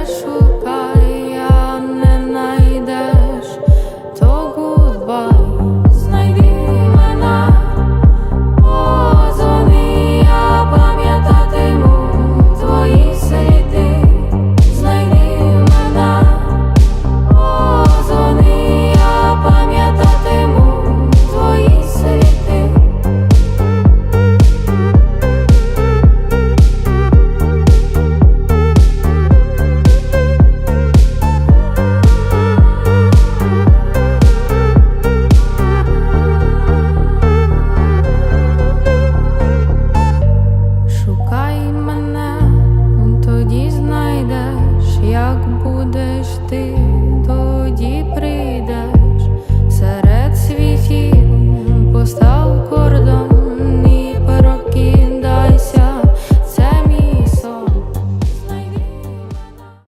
machos. як будеш ти.